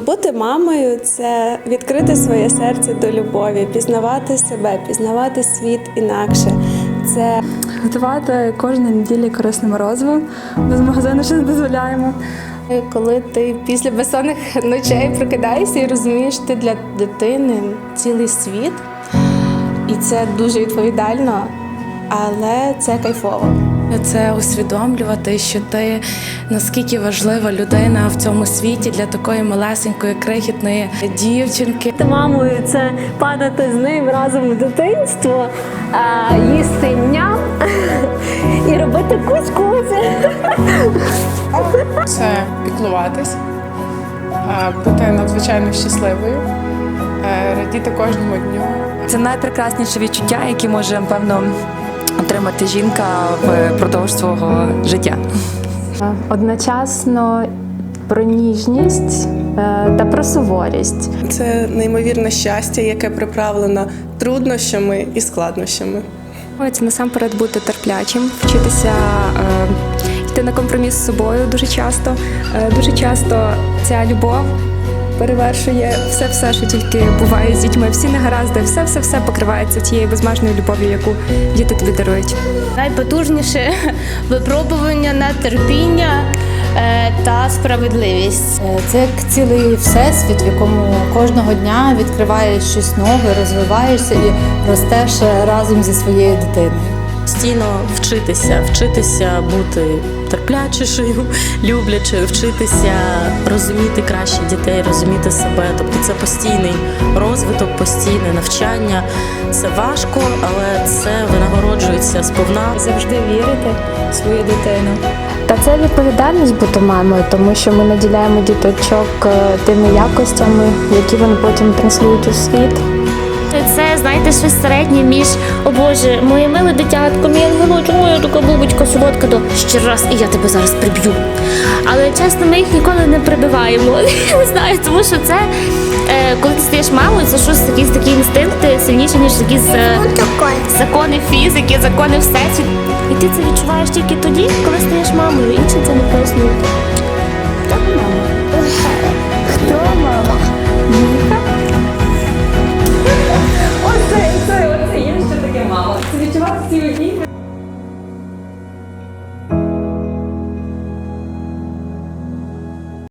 Бути мамою це відкрити своє серце до любові, пізнавати себе, пізнавати світ інакше. Це Готувати кожної неділі корисне морозиво. Без магазину ще не дозволяємо. Коли ти після безсонних ночей прокидаєшся і розумієш, ти для дитини цілий світ, і це дуже відповідально, але це кайфово. Це усвідомлювати, що ти наскільки важлива людина в цьому світі для такої малесенької крихітної дівчинки. Бути мамою це падати з ним разом в дитинство, а, їсти ням і робити кусь-кусь. це піклуватись, бути надзвичайно щасливою, е, радіти кожному дню. Це найпрекрасніше відчуття, яке може, певно, отримати жінка впродовж свого життя. Одночасно про ніжність е, та про суворість. Це неймовірне щастя, яке приправлено труднощами і складнощами. Це насамперед бути терплячим, вчитися е, йти на компроміс з собою дуже часто. Е, дуже часто ця любов перевершує все, все, що тільки буває з дітьми. Всі негаразди, все, все, все покривається тією безмежною любов'ю, яку діти тобі дарують. найпотужніше випробування на терпіння е, та справедливість. Це як цілий всесвіт, в якому кожного дня відкриваєш щось нове, розвиваєшся і ростеш разом зі своєю дитиною. Постійно вчитися, вчитися бути терплячішою, люблячою, вчитися розуміти краще дітей, розуміти себе. Тобто це постійний розвиток, постійне навчання. Це важко, але це винагороджується сповна. Завжди вірити в свою дитину. Та це відповідальність бути мамою, тому що ми наділяємо діточок е, тими якостями, які вони потім транслюють у світ. Це, знаєте, щось середнє між о Боже, моє миле дитятко, мій ангелочок, моя така бубочка солодка, то ще раз і я тебе зараз приб'ю. Але чесно, ми їх ніколи не прибиваємо. Не знаю, тому що це, е, коли ти стаєш мамою, це щось якісь такі інстинкти сильніші, ніж якісь е, закони фізики, закони всесвіт. І ти це відчуваєш тільки тоді, коли стаєш мамою. Інше це не пояснити. Так, мама.